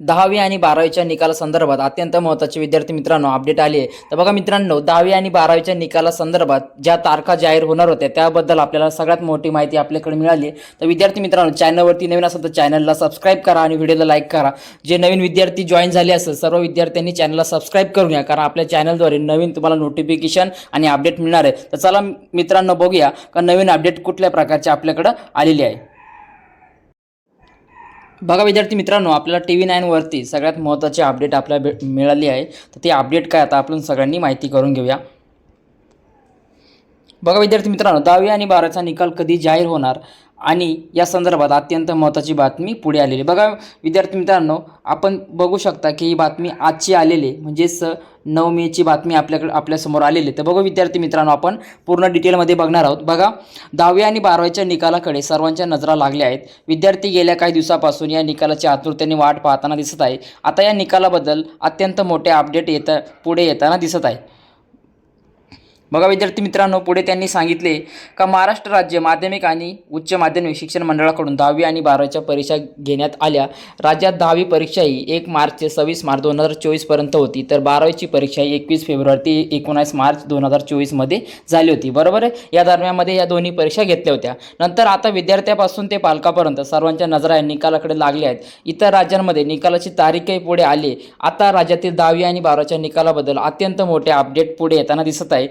दहावी आणि बारावीच्या निकालासंदर्भात अत्यंत महत्त्वाचे विद्यार्थी मित्रांनो अपडेट आली आहे. तर बघा मित्रांनो दहावी आणि बारावीच्या निकालासंदर्भात ज्या तारखा जाहीर होणार होत्या त्याबद्दल आपल्याला सगळ्यात मोठी माहिती आपल्याकडे मिळाली आहे. तर विद्यार्थी मित्रांनो चॅनलवरती नवीन असेल तर चॅनलला सबस्क्राईब करा आणि व्हिडिओला लाईक करा. जे नवीन विद्यार्थी जॉईन झाले असेल सर्व विद्यार्थ्यांनी चॅनलला सबस्क्राईब करून घ्या कारण आपल्या चॅनलद्वारे नवीन तुम्हाला नोटिफिकेशन आणि अपडेट मिळणार आहे. तर चला मित्रांनो बघूया का नवीन अपडेट कुठल्या प्रकारचे आपल्याकडं आलेली आहे. बघा विद्यार्थी मित्रांनो आपल्याला टी व्ही नाईनवरती सगळ्यात महत्त्वाची अपडेट आपल्याला भे मिळाली आहे. तर ती अपडेट काय आता आपण सगळ्यांनी माहिती करून घेऊया. बघा विद्यार्थी मित्रांनो दहावी आणि बाराचा निकाल कधी जाहीर होणार? आणि या संदर्भात अत्यंत महत्त्वाची बातमी पुढे आलेली बघा विद्यार्थी मित्रांनो आपण बघू शकता की ही बातमी आजची आलेली म्हणजेच नऊ मेची बातमी आपल्याकडे आपल्यासमोर आलेली तर बघू विद्यार्थी मित्रांनो आपण पूर्ण डिटेलमध्ये बघणार आहोत. बघा दहावी आणि बारावीच्या निकालाकडे सर्वांच्या नजरा लागल्या आहेत. विद्यार्थी गेल्या काही दिवसापासून या निकालाची आतुरतेने वाट पाहताना दिसत आहे. आता या निकालाबद्दल अत्यंत मोठे अपडेट येता पुढे येताना दिसत आहे. बघा विद्यार्थी मित्रांनो पुढे त्यांनी सांगितले का महाराष्ट्र राज्य माध्यमिक आणि उच्च माध्यमिक शिक्षण मंडळाकडून दहावी आणि बारावीच्या परीक्षा घेण्यात आल्या. राज्यात दहावी परीक्षा ही एक मार्च ते सव्वीस मार्च दोन हजार चोवीसपर्यंत होती. तर बारावीची परीक्षा ही एकवीस फेब्रुवारी ते एकोणास मार्च दोन हजार चोवीसमध्ये झाली होती. बरोबर आहे? या दरम्यानमध्ये या दोन्ही परीक्षा घेतल्या होत्या. नंतर आता विद्यार्थ्यापासून ते पालकापर्यंत सर्वांच्या नजरा या निकालाकडे लागल्या आहेत. इतर राज्यांमध्ये निकालाची तारीखही पुढे आली. आता राज्यातील दहावी आणि बारावीच्या निकालाबद्दल अत्यंत मोठे अपडेट पुढे येताना दिसत आहे.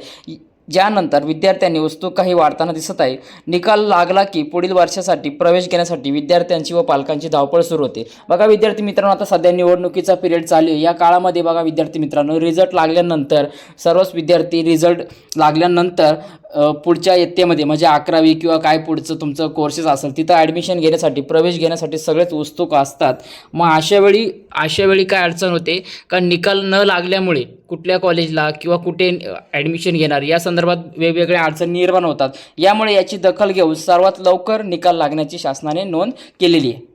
ज्यानंतर विद्यार्थ्यांनी उत्सुकताही वाढताना दिसत आहे. निकाल लागला की पुढील वर्षासाठी प्रवेश घेण्यासाठी विद्यार्थ्यांची व पालकांची धावपळ सुरू होते. बघा विद्यार्थी मित्रांनो आता सध्या निवडणुकीचा पिरियड चालू आहे. या काळामध्ये बघा विद्यार्थी मित्रांनो रिझल्ट लागल्यानंतर सर्वच विद्यार्थी रिझल्ट लागल्यानंतर पुढच्या इयत्तेमध्ये म्हणजे अकरावी किंवा काय पुढचं तुमचं कोर्सेस असेल तिथं ॲडमिशन घेण्यासाठी प्रवेश घेण्यासाठी सगळेच उत्सुक असतात. मग अशावेळी अशावेळी काय अडचण होते? का निकाल न लागल्यामुळे कुठल्या कॉलेजला किंवा कुठे ॲडमिशन घेणार या संदर्भात संदर्भात वेगवेगळ्या अडचणी निर्माण होतात. यामुळे याची दखल घेऊन सर्वात लवकर निकाल लागण्याची शासनाने नोंद केलेली आहे.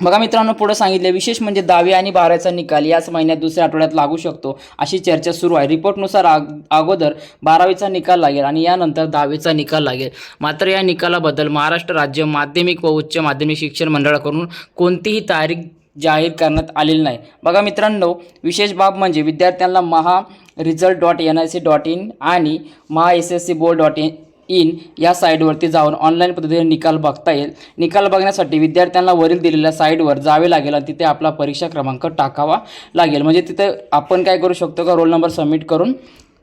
बघा मित्रांनो पुढे सांगितले विशेष म्हणजे दहावी आणि बारावीचा निकाल याच महिन्यात दुसऱ्या आठवड्यात लागू शकतो अशी चर्चा सुरू आहे. रिपोर्टनुसार आग अगोदर बारावीचा निकाल लागेल आणि यानंतर दहावीचा निकाल लागेल. मात्र या निकालाबद्दल महाराष्ट्र राज्य माध्यमिक व उच्च माध्यमिक शिक्षण मंडळाकडून कोणतीही तारीख जाहीर करण्यात आलेली नाही. बघा मित्रांनो विशेष बाब म्हणजे विद्यार्थ्यांना Maha result dot N I C dot in आणि Maha S S C board dot in in या साईटवरती जाऊन ऑनलाईन पद्धतीने निकाल बघता येईल. निकाल बघण्यासाठी विद्यार्थ्यांना वरील दिलेल्या साईटवर जावे लागेल आणि तिथे आपला परीक्षा क्रमांक टाकावा लागेल. म्हणजे तिथे आपण काय करू शकतो का? रोल नंबर सबमिट करून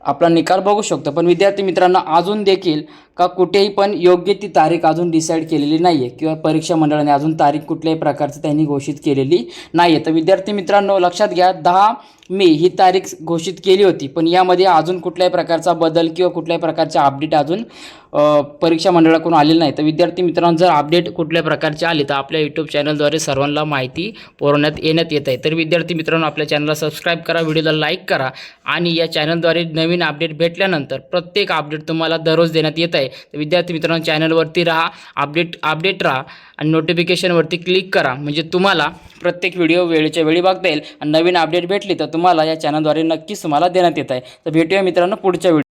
आपला निकाल बघू शकतो. पण विद्यार्थी मित्रांना अजून देखील का कुठेही पण योग्य ती तारीख अजून डिसाईड केलेली नाही आहे किंवा परीक्षा मंडळाने अजून तारीख कुठल्याही प्रकारची त्यांनी घोषित केलेली नाही आहे तर विद्यार्थी मित्रांनो लक्षात घ्या दहा मे ही तारीख घोषित केली होती. पण यामध्ये अजून कुठल्याही प्रकारचा बदल किंवा कुठल्याही प्रकारचे अपडेट अजून परीक्षा मंडळाकडून आलेलं नाही. तर विद्यार्थी मित्रांनो जर अपडेट कुठल्या प्रकारचे आले तर आपल्या यूट्यूब चॅनलद्वारे सर्वांना माहिती पुरवण्यात येण्यात येत आहे. तर विद्यार्थी मित्रांनो आपल्या चॅनलला सबस्क्राईब करा व्हिडिओला लाईक करा आणि या चॅनलद्वारे नवीन अपडेट भेटल्यानंतर प्रत्येक अपडेट तुम्हाला दररोज देण्यात येत आहे. आहे. तर विद्यार्थी मित्रांनो चॅनलवरती राहा अपडेट अपडेट राहा आणि नोटिफिकेशनवरती क्लिक करा. म्हणजे तुम्हाला प्रत्येक व्हिडिओ वेळेच्या वेळी बघता येईल. आणि नवीन अपडेट भेटली तर तुम्हाला या चॅनलद्वारे नक्कीच तुम्हाला देण्यात येत आहे. तर भेटूया मित्रांनो पुढच्या व्हिडिओ